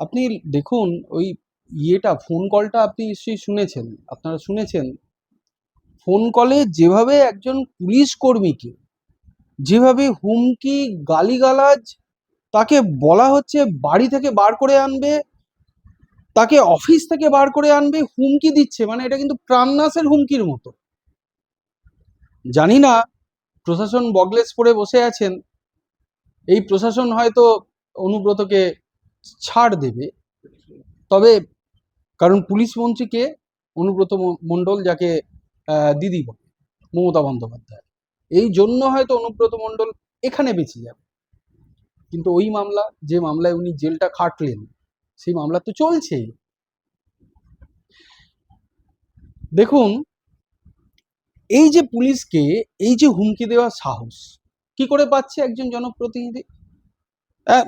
আপনি দেখুন, ওই ইয়েটা ফোন কলটা আপনি নিশ্চয়ই শুনেছেন। আপনারা শুনেছেন ফোন কলে যেভাবে একজন পুলিশ কর্মীকে যেভাবে হুমকি, গালিগালাজ, তাকে বলা হচ্ছে বাড়ি থেকে বার করে আনবে, তাকে অফিস থেকে বার করে আনবে, হুমকি দিচ্ছে মানে এটা কিন্তু প্রাণনাশের হুমকির মতো। জানি না, প্রশাসন বগলেস পরে বসে আছেন, এই প্রশাসন হয়তো অনুব্রতকে ছাড় দেবে। তবে কারণ পুলিশ মন্ত্রীকে অনুব্রত মণ্ডল যাকে দিদি বলে, মমতা বন্দ্যোপাধ্যায়, এই জন্য হয়তো অনুব্রত মণ্ডল এখানে বেঁচে যাবে। কিন্তু ওই মামলা, যে মামলায় উনি জেলটা খাটলেন, সেই মামলা তো চলছেই। দেখুন, এই যে পুলিশকে, এই যে হুমকি দেওয়ার সাহস, কি করে পাচ্ছে একজন জনপ্রতিনিধি?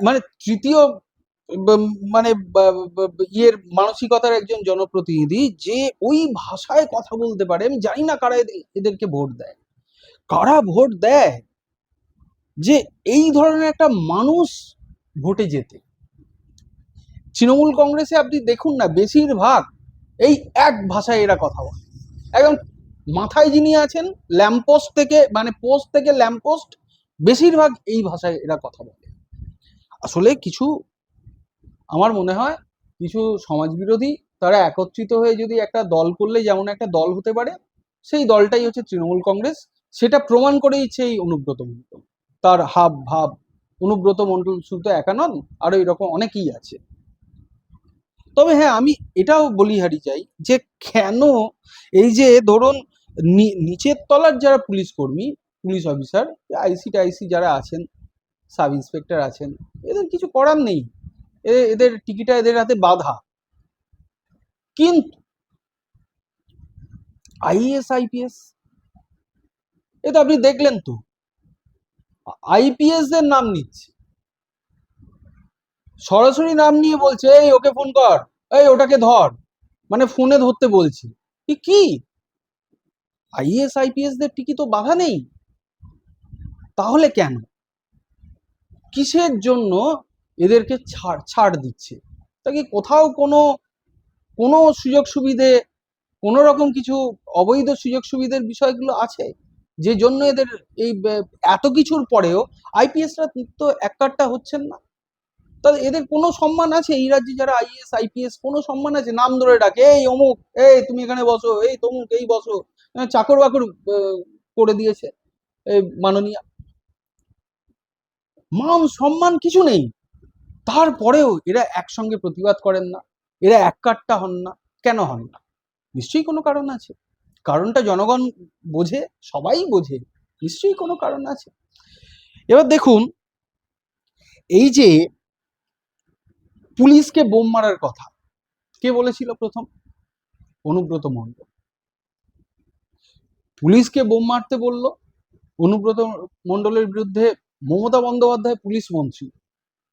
মানে তৃতীয় মানে ইয়ের মানসিকতার একজন জনপ্রতিনিধি যে ওই ভাষায় কথা বলতে পারে, আমি জানি না কারা এদের- এদেরকে ভোট দেয়। কারা ভোট দেয়? যে এই ধরনের একটা মানুষ ভোটে যেতে তৃণমূল কংগ্রেসে আপনি দেখুন না, বেশিরভাগ এই এক ভাষায় এরা কথা বলে। একদম মাথায় যিনি আছেন ল্যাম্পোস্ট থেকে মানে পোস্ট থেকে ল্যাম্পোস্ট বেশিরভাগ এই ভাষায় এরা কথা বলে। আসলে কিছু আমার মনে হয় কিছু সমাজবিরোধী তারা একত্রিত হয়ে যদি একটা দল করলে যেমন একটা দল হতে পারে, সেই দলটাই হচ্ছে তৃণমূল কংগ্রেস। সেটা প্রমাণ করেইছে এই অনুব্রত মণ্ডল। তার হাব ভাব, অনুব্রত মণ্ডল শুধু একা নন আরও এরকম অনেকেই আছে। তবে হ্যাঁ আমি এটাও বলিহারি চাই যে কেন এই যে ধরুন নিচের তলার যারা পুলিশ কর্মী, পুলিশ অফিসার, আইসি টাইসি যারা আছেন, সাব ইন্সপেক্টর আছেন, এদের কিছু করার নেই। এদের টিকিটা এদের হাতে বাধা। কিন্তু আইএস আইপিএস এ তো আপনি দেখলেন তো আইপিএস দের নাম নিচ্ছে। সরাসরি নাম নিয়ে বলছে, এই, ওকে ফোন কর। এই, ওটাকে ধর। মানে ফোনে ধরতে বলছে। কি? আইএস আইপিএস দের টিকি তো বাধা নেই। তাহলে কেন? কিসের জন্য এদেরকে ছাড় ছাড় দিচ্ছে। তা কি কোথাও কোনো কোনো সুযোগ সুবিধে কোনো রকম কিছু অবৈধ সুযোগ সুবিধের বিষয়গুলো আছে? যে জন্য এদের এই এত কিছুর পরেও আইপিএসরা তো এক কাটটা হচ্ছেন না? তাহলে এদের কোনো সম্মান আছে? এই রাজ্যে যারা আইএস আইপিএস কোনো সম্মান আছে? নাম ধরে ডাকে এই অমুক এই তুমি এখানে বসো এই তমুক এই বসো। আহ, চাকর বাকর করে দিয়েছে এই মাননীয়া। মান সম্মান কিছু নেই। তারপরেও এরা একসঙ্গে প্রতিবাদ করেন না, এরা এক কাট্টা হন না। কেন হন না? নিশ্চয়ই কোনো কারণ আছে। কারণটা জনগণ বোঝে, সবাই বোঝে, নিশ্চয়ই কোনো কারণ আছে। এবার দেখুন, এই যে পুলিশকে বোম মারার কথা, কে বলেছিল প্রথম? অনুব্রত মণ্ডল পুলিশকে বোম মারতে বলল, অনুব্রত মণ্ডলের বিরুদ্ধে মমতা বন্দ্যোপাধ্যায় পুলিশ মন্ত্রী।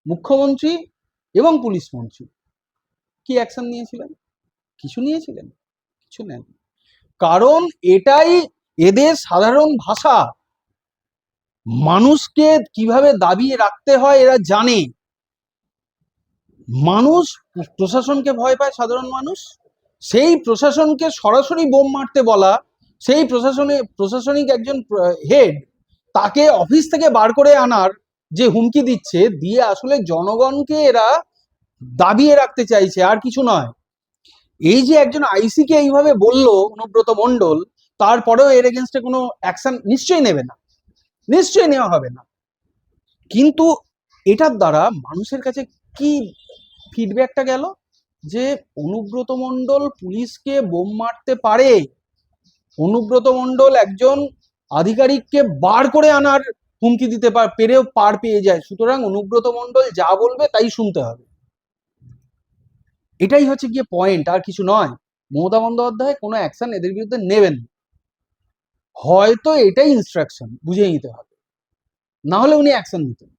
মুখ্যমন্ত্রী এবং পুলিশ মন্ত্রী। কি অ্যাকশন নিয়েছিলেন? কিছু নিয়েছিলেন? কিছু নেন। কারণ এটাই এদের সাধারণ ভাষা। মানুষকে কীভাবে দাবিয়ে রাখতে হয় এরা জানে। মানুষ প্রশাসনকে ভয় পায়, সাধারণ মানুষ। সেই প্রশাসনকে সরাসরি বোম মারতে বলা, সেই প্রশাসনে, প্রশাসনিক একজন হেড তাকে অফিস থেকে বার করে আনার যে হুমকি দিচ্ছে দিয়ে আসলে জনগণকে এরা দাবিয়ে রাখতে চাইছে, আর কিছু নয়। এই যে একজন আইসিকে এইভাবে বলল অনুব্রত মণ্ডল, তারপরেও এর এগেনস্টে কোনো অ্যাকশন নিশ্চয়ই নেবে না। নিশ্চয়ই নেওয়া হবে না। কিন্তু এটার দ্বারা মানুষের কাছে কি ফিডব্যাকটা গেল? যে অনুব্রত মণ্ডল পুলিশকে বোম মারতে পারে। অনুব্রত মণ্ডল একজন আধিকারিককে বার করে আনার হুমকি দিতে পার, পেরেও পার পেয়ে যায়। সুতরাং অনুব্রত মণ্ডল যা বলবে তাই শুনতে হবে। এটাই হচ্ছে গিয়ে পয়েন্ট আর কিছু নয়। মমতা বন্দ্যোপাধ্যায় কোনো অ্যাকশন এদের বিরুদ্ধে নেবেন হয়তো এটাই ইনস্ট্রাকশন বুঝে নিতে হবে। না হলে উনি অ্যাকশন নিতেন।